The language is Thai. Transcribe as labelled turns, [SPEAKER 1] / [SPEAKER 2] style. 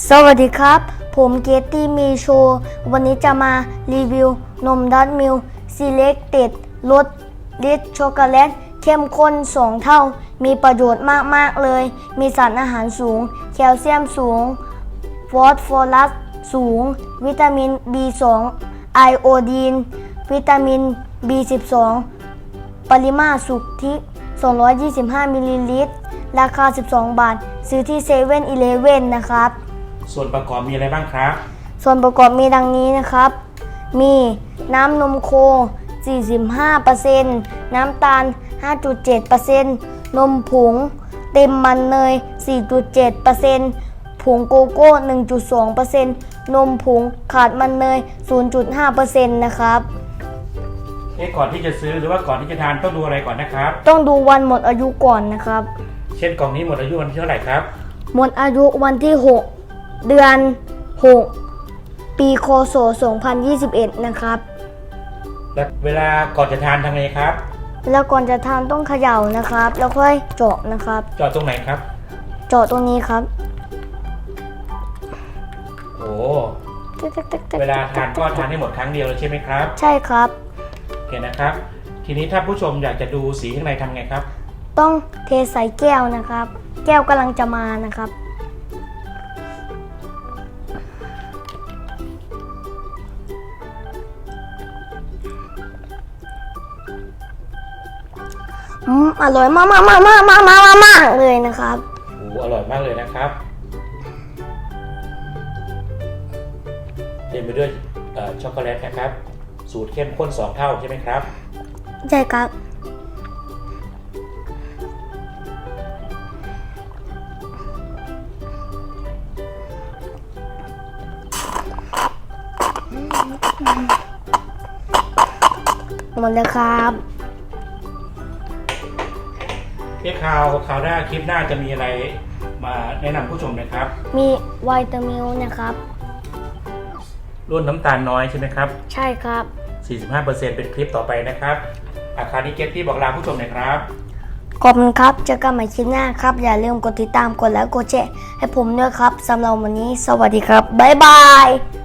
[SPEAKER 1] สวัสดีครับ ผมเกตตี้มีโชว์วันนี้จะมารีวิวนมดัตมิลซีเล็กเต็ดรสลิตช็อกโกแลตเข้มข้น2เท่า มีประโยชน์มาก ๆ เลย มีสารอาหารสูง แคลเซียมสูง ฟอสฟอรัสสูง วิตามิน B2 ไอโอดีน วิตามิน B12 ปริมาตรสุทธิ 225 มิลลิลิตร ราคา 12 บาท ซื้อที่เซเว่นอีเลเว่นนะครับ
[SPEAKER 2] ส่วนประกอบมีอะไรบ้างครับ
[SPEAKER 1] ส่วนประกอบมีดังนี้นะครับ มีน้ำนมโค 45%น้ำตาล 5.7%นมผง เต็มมันเนย 4.7%ผงโกโก้ 1.2%นมผงขาดมันเนย 0.5%นะครับ
[SPEAKER 2] เอ๊ะก่อนที่จะซื้อหรือว่าก่อนที่จะทานต้องดูอะไรก่อนนะครับ
[SPEAKER 1] ต้องดูวันหมดอายุก่อนนะครับ
[SPEAKER 2] เช่นกล่องนี้หมดอายุวันที่เท่าไหร่ครับ
[SPEAKER 1] หมดอายุวันที่ 6 เดือน 6 ปีคศ2021 นะครับ
[SPEAKER 2] และเวลาก่อนจะทานทำไงครับ
[SPEAKER 1] แล้วก่อนจะทานต้องเขย่านะครับ แล้วค่อยเจาะนะครับ
[SPEAKER 2] เจอดตรงไหนครับ
[SPEAKER 1] เจาะตรงนี้ครับ
[SPEAKER 2] โอ้เวลาทานก็ทานให้หมดครั้งเดียวเลยใช่ไหมครับ
[SPEAKER 1] ใช่ครับ
[SPEAKER 2] โอเคนะครับ ทีนี้ถ้าผู้ชมอยากจะดูสีข้างในทำไงครับ
[SPEAKER 1] ต้องเทใส่แก้วนะครับ แก้วกำลังจะมานะครับ อืมอร่อยมากมากมากมากมากมากมากเลยนะครับ
[SPEAKER 2] โอ้อร่อยมากเลยนะครับเต็มไปด้วยเอ่อช็อกโกแลตนะครับ สูตรเข้มข้น 2 เท่าใช่ไหมครับ
[SPEAKER 1] ใช่ครับ หมดแล้วครับ
[SPEAKER 2] เอ๊ะคราวคราวหน้าคลิปหน้าจะมีอะไรมาแนะนำผู้ชมนะครับ
[SPEAKER 1] มีวิตามิลนะครับ
[SPEAKER 2] รุ่นน้ำตาลน้อยใช่ไหมครับ
[SPEAKER 1] ใช่ครับ
[SPEAKER 2] 45%เป็นคลิปต่อไปนะครับ อาคารนี้เก็ตที่บอกลาผู้ชมหน่อยครับ
[SPEAKER 1] ขอบคุณครับเจอกันใหม่คลิปหน้าครับ อย่าลืมกดติดตามกดไลค์กดแชร์ให้ผมด้วยครับสำหรับวันนี้ สวัสดีครับ บ๊ายบาย